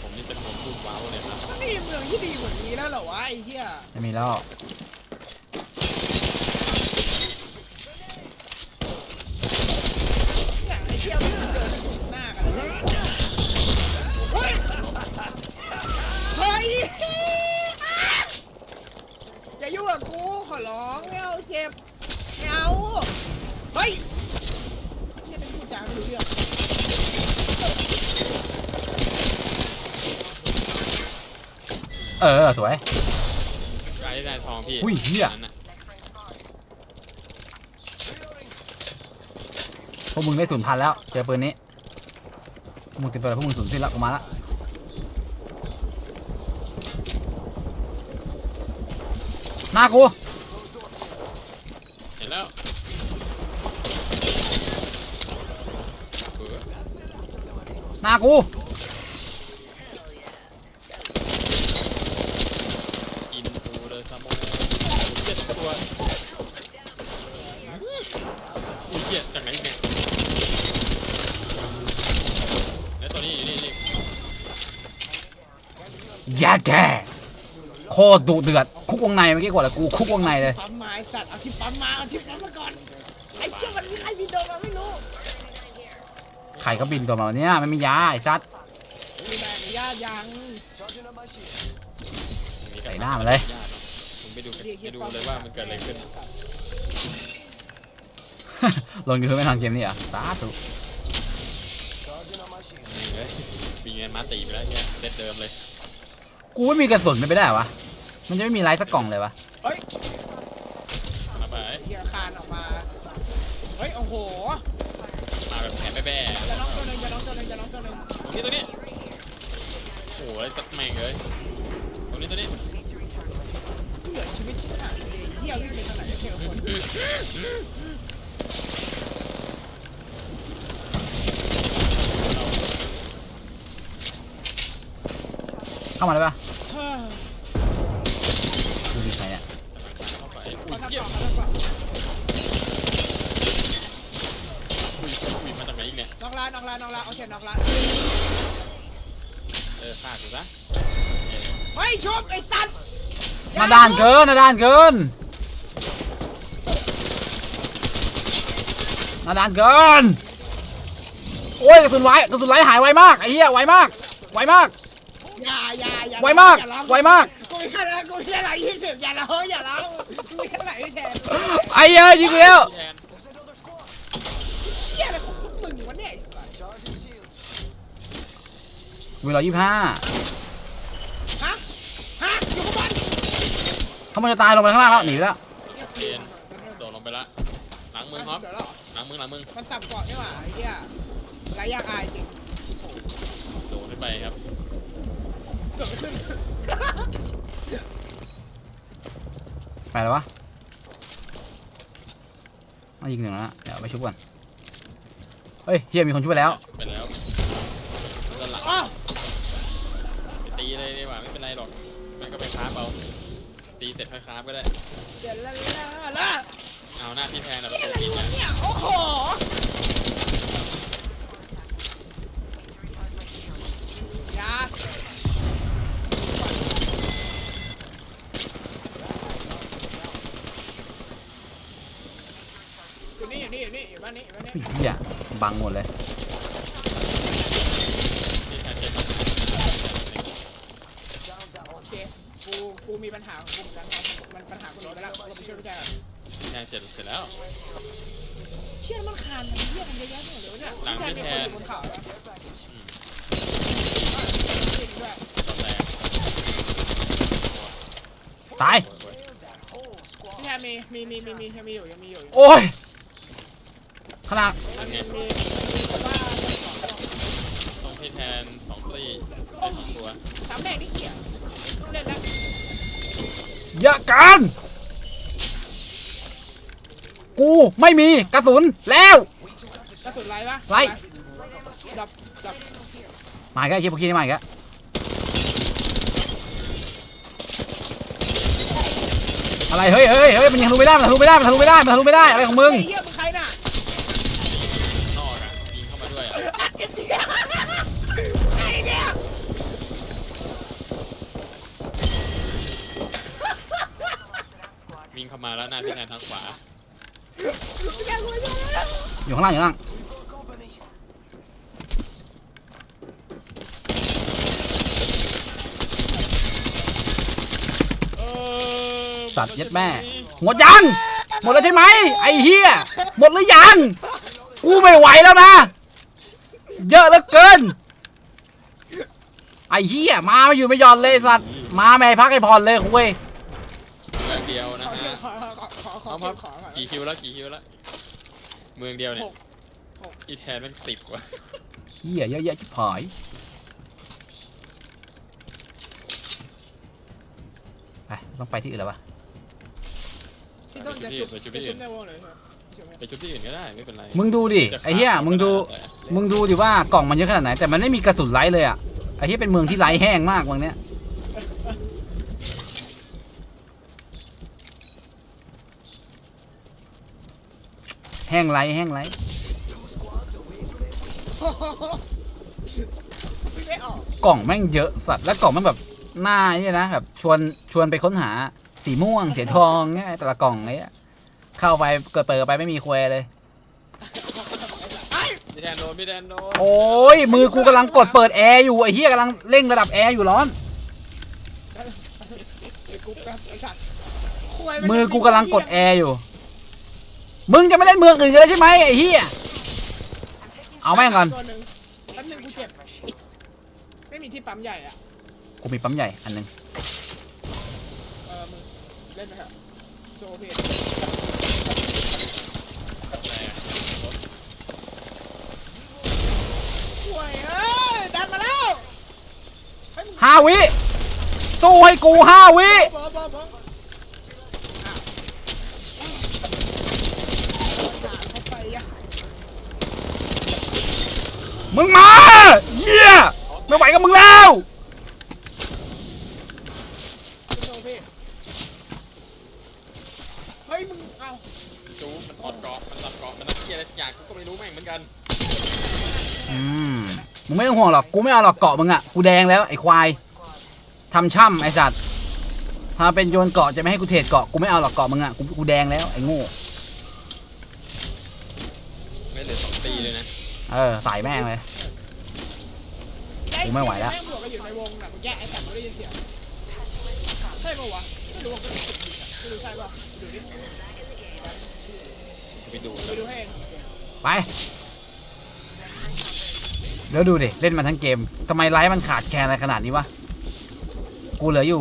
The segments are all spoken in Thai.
ผมนี่เป็นคนพูดว้าวเลยครับมันไม่มีเมืองที่ดีกว่านี้แล้วเหรอวะไอ้เหี้ย ไม่มีแล้ว ร้องไม่เอาเจ็บไม่เอาเฮ้ยเชี่ยเป็นผู้จาไม่รู้เรื่องเออ สวย ไอ้ได้ทองพี่อุ้ยเหี้ย นั่นน่ะพวกมึงได้ศูนย์พันแล้ว เจอปืนนี้พวกมึงเต็มตัวแล้วพวกมึงศูนย์สิ้นแล้วกูมาละหน้ากู เห็นแล้วเออ หน้ากูอินทูเดอะซัมโมเจ็ดตัวอุ้ยเหี้ยจากไหนอีกเนี่ยแล้วตัวนี้อยู่นี่นี่ยาแกโคตรดุเดือด คุกวงในเมื่อกี้กว่าเลยกูคุกวงในเลย ปั๊มไม้สัตว์เอาที่ปั๊มมาเอาที่ปั๊มมาก่อนไอ้เจ้ามันมีใครบินโดนมาไม่รู้ ไข่ก็บินตัวมาวันเนี้ยไม่มียาไอ้ซัดมีใบอนุญาตยังใส่หน้ามาเลยญาติเนอะผมไปดูกันไปดูเลยว่ามันเกิดอะไรขึ้นลงยูทูบไม่ทันเกมนี้เหรอะสาธุนี่เลยมีเงินมาตีไปแล้วเนี่ยเซตเดิมเลย กูไม่มีกระสุนไม่ไปได้วะ มันจะไม่มีไลท์สักกล่องเลยวะเฮ้ยมาไปเฮียคานออกมา เฮ้ยโอ้โหมา แบบแผลแบ้อย่าน้องตัวหนึ่งอย่าน้องตัวหนึ่งอย่าน้องตัวหนึ่งๆตรงนี้ตัวนี้โอ้ยสัตว์แม่งเลยตรงนี้ตัวนี้เหลือชีวิตชิบหายเลยเฮียวิ่งไปทางไหนก็เจอคนเข้ามาเลยปะเฮ้ยดูดิใครอะเข้าไปอุ้มายทำเหี้ยต่อมาทำต่ออุ้ยอุ้ยมาจากไหนอีก เนี่ย นอกร้านนอกร้านนอกร้านโอเคนอกร้านเออฆ่ากูซะเฮ้ยชกไอ้สัตว์หน้าด้านเกินหน้าด้านเกินหน้าด้านเกินโอ้ยกระสุนไว้กระสุนไว้หายไวมากไอ้เหี้ยไวมาก ไวมาก อย่าอย่าอย่าไวมากอย่ร้องไวมาก กูมีแค่นั้นกูมีแค่ไหนยี่สิบอย่าร้องอย่าร้องกูมีแค่ไหนแทนไอ้เหี้ยยิงไปแล้ว พี่แทน เฮียอะไรของพวกมึงวะเนี่ยไอ้สัตว์ วีร้อยยี่สิบห้าฮะฮะอยู่ข้างบนเขามันจะตายลงไปข้างล่างแล้วหนีไปแล้วเทนโดดลงไปละหลังมึงครับ เดี๋ยวแล้วหลังมึงหลังมึงมันสับเกาะนี่หว่าไอ้เหี้ยไรยากอายจริงโดดขึ้นไปครับเกิดไม่ขึ้นไปแล้ววะมายิงหนึ่งแล้วนะเดี๋ยวไปชุบก่อนเฮ้ยเฮียมีคนชุบไปแล้ว ไปแล้วด้านหลัง อ๋อ ไปตีเลยดีกว่าไม่เป็นไรหรอกมันก็ ไปคราฟเอาตีเสร็จค่อยคราฟก็ได้ เดี๋ยวละละละเอาหน้าพี่แทนนะประเหี้ยตูอะไรปิดวะนะเนี่ยโอ้โหอยาอยู่นี่อยู่นี่อยู่นี่อยู่บ้านนี้อยู่บ้านนี้เฮียบังหมดเลย พี่แทนเจ็บ โอเคกูกูมี ปัญหาของกูเหมือนกันครับมันปัญหากูหนีไปแล้วเราไปช่วยพี่แกก่อนพี่แทนเจ็บเสร็จแล้ว เชี่ยมันคานมันเหี้ยมันเยอะแยะไปหมดเลยวะเนี่ยหลังพี่แทนบนเขาแล้วอืมจริงด้วยตอนแรกตาย พี่แทนมีมีมีมีมียังมีอยู่ยังมีอยู่โอ้ยขนาดนั่นไงมีมีว่าต้องพี่แทนสองตีได้สองตัวสามแดงนี่เกี่ยต้องเล่นแล้วเยอะเกันกูไม่มีกระสุนแล้วกระสุนไรปะไล่ดับดับมาอีกแล้วไอ้เหี้ยพวกนี้มาอีกแล้วอะไรเฮ้ยเฮ้ยเฮ้ยมันยังทะลุไม่ได้มันทะลุไม่ได้มันทะลุไม่ได้มันทะลุไม่ได้อะไรของมึง ไอ้เหี้ย มาแล้วหน้าพี่แนนทางขวาแกกูจะอยู่ข้างล่างอยู่ข้างล่างเออสัตว์เย็ดแม่ หมดยัง หมดแล้วใช่ไหมไอ้เฮียหมดหรือยัง กูไม่ไหวแล้วนะ เยอะเหลือเกิน ไอ้เฮียมาไม่อยู่ไม่หย่อนเลยสัตว์ มาไม่ให้พักให้ผ่อนเลยคุยเมืองเดียวนะฮะขอข อขอขอเอาขคอรับขอขอกี่คิวแล้วกี่คิวแล้วเมืองเดียวเนี่ยหกหกอีแทนแม่งสิบกว่าเฮียเยอะแยะชิบหายไปต้องไปที่อื่นแล้วปะพี่ต้นจะจุบจะจุบในวงเลยใช่ไหมไปชุดที่อื่นก็ได้ไม่เป็นไรมึงดูดิไอ้เฮียมึงดูมึงดูดิว่ากล่องมันเยอะขนาดไหนแต่มันไม่มีกระสุนไลท์เลยอะไอ้เฮียเป็นเมืองที่ไลท์แห้งมากเมืองเนี้ย แห้งไลท์แห้งไลท์พี่ไม่ออกกล่องแม่งเยอะสัตว์แล้วกล่องแม่งแบบหน้าเนี่ยนะแบบชวนชวนไปค้นหาสีม่วงสีทองเงี้ยแต่ละกล่องเงี้ยเข้าไปเกิดเปิดไปไม่มีควยเลยไอ้พี่แทนโดนพี่แทนโดนโอ้ยมือกูกำลังกดเปิดแอร์อยู่ไอ้เฮียกำลังเร่งระดับแอร์อยู่ร้อนไอ้กุ๊กนะไอ้สัตว์มือกูกำลังกดแอร์อยู่ มึงจะไม่เล่นเมืองอื่นกันเลยใช่ไหมไอ้เฮียเอาแม่งก่อนตัวหนึ่งแป๊บนึงกูเจ็บ ไม่มีที่ปั๊มใหญ่อะกูมีปั๊มใหญ่อันหนึงเออมึงเล่นไหมครับโจเพจอะไรอะห่วยเอ้ยดันมาแล้วเฮ้ยมึงห้าวิสู้ให้กูห้าวิบอบอบออ้าวด่าเข้าไปอะ มึงมาเฮียไม่ไหวกับมึงแล้วโจเพจเฮ้ยมึงเอาจูมันถอดเกาะมันตัดเกาะมันนักเกียร์อะไรสักอย่างกูก็ไม่รู้แม่งเหมือนกันอืมมึงไม่ต้องห่วงหรอกกูไม่เอาหรอกเกาะมึงอะกูแดงแล้วไอ้ควายทำช่ำไอ้สัตว์ถ้าเป็นโยนเกาะจะไม่ให้กูเทรดเกาะกูไม่เอาหรอกเกาะมึงอะกูกูแดงแล้วไอ้โง่ไม่เหลือสองตีเลยนะ เออใส่แม่งเลย กูไม่ไหวแล้ว แม่งบวกกันอยู่ในวงน่ะมึงแยกไอ้สัตว์ไม่ได้ยินเสียงใช่ปะวะไม่รู้ว่าก็รู้สึกผิดอะไม่รู้ใช่ปะดูดิไปดูไปดูให้เองไป แล้วดูดิ เล่นมาทั้งเกมทำไมไลฟ์มันขาดแคลนอะไรขนาดนี้วะ กูเหลืออยู่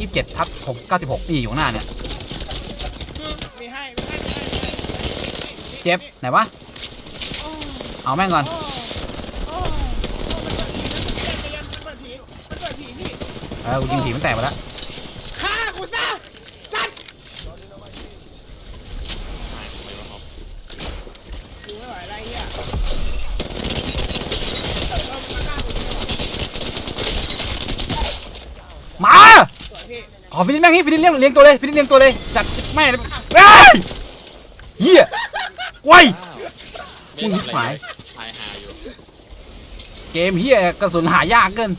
ยี่สิบเจ็ดทับหกเก้าสิบหกนี่อยู่ข้างหน้าเนี่ย มีให้มีให้มีให้มีให้เจ็บ ไหนวะโอ้ เอาแม่งก่อนโอ้โอ้มันเออกูยิงผีมันแตกไปแล้ว ฆ่ากูซะสัตว์มาขากูไม่ไหวอะไรเงี้ยเออมึงมาฆ่ากูดีกว่ามา สวยพี่ขอฟิลิแม่งนี่ฟิลิเลี้ยงเลี้ยงตัวเลย ฟิลิปเลี้ยงตัวเลยจัดแม่งเฮ้ยเหี้ยไว้ยม่ได้ทำอะไรหายเลยหายหาย เกมเหี้ยกระสุนหายากเกิน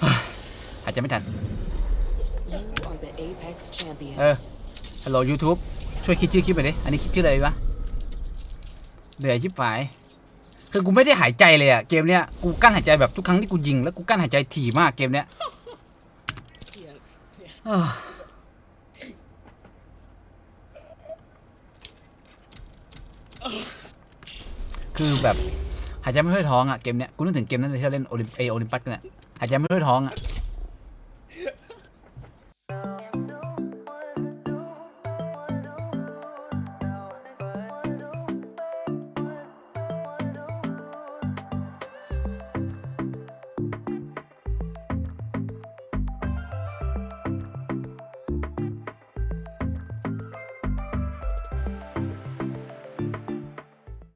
เฮ้ยหายใจไม่ทัน เออ ฮัลโหล YouTube ช่วยคิดชื่อคลิปหน่อยดิ อันนี้คลิปชื่ออะไรวะเหนื่อยชิบหาย คือกูไม่ได้หายใจเลยอะเกมเนี้ย กูกั้นหายใจแบบทุกครั้งที่กูยิง แล้วกูกั้นหายใจถี่มากเกมเนี้ยคือแบบ หายใจไม่ค่อยท้องอะเกมเนี้ยกูนึกถึงเกมนั้นเลยที่เราเล่นโอลิมเอโอลิมปัสกันอะหายใจไม่ค่อยท้องอะ